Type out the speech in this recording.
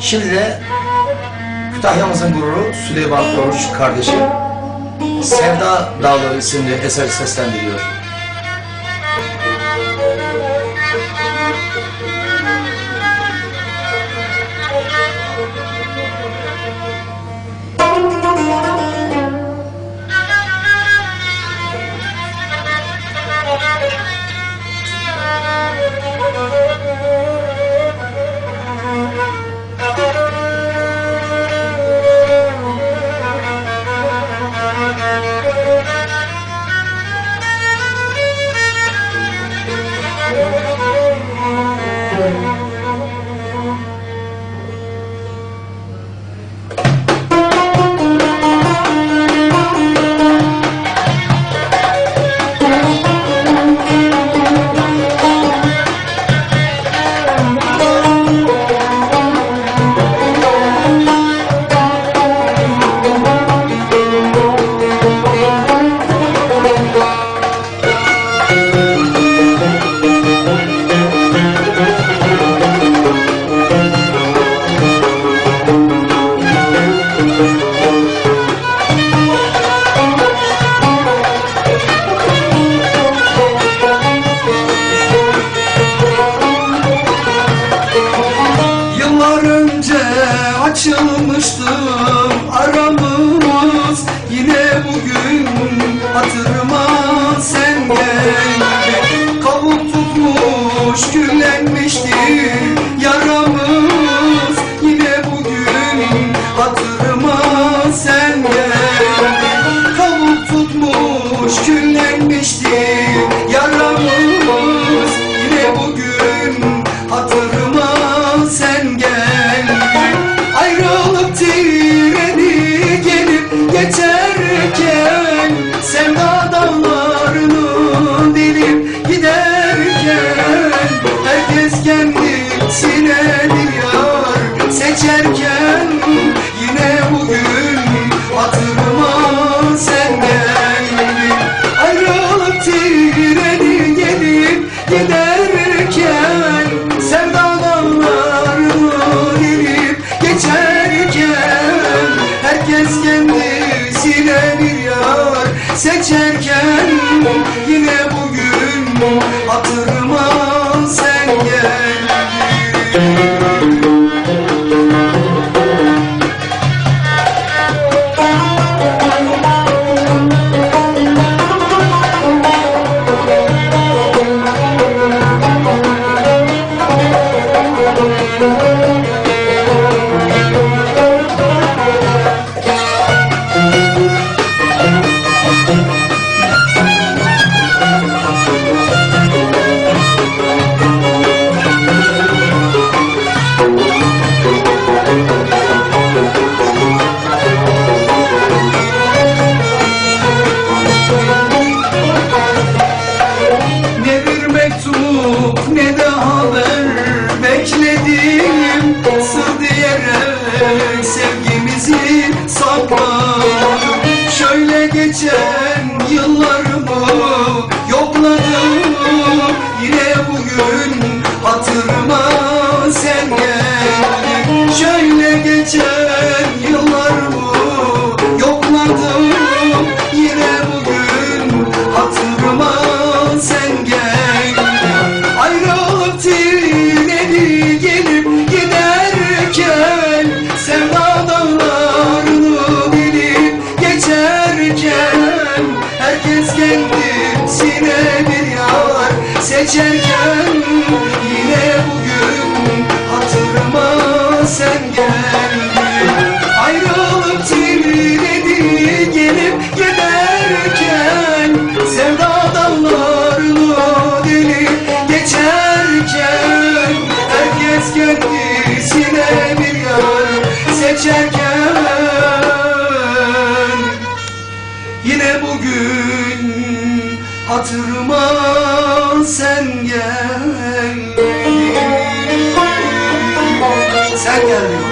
Şimdi de Kütahya'mızın gururu Süleyman Oruç kardeşim Sevda Dağları isimli eseri seslendiriyor. Açılmıştım aramız Yine bugün hatırıma sen geldin. Kavuk tutmuş küllenmişti yaramız seçerken Yine bugün hatırıma sen geldin geçerken yine bugün hatırıma sen geldin. Ayrılıp tiriledi gelip giderken Sevda dallarını deli geçerken Herkes kendisine bir yar seçerken. Yine bugün hatırıma sen gelmedin Sen gelmedin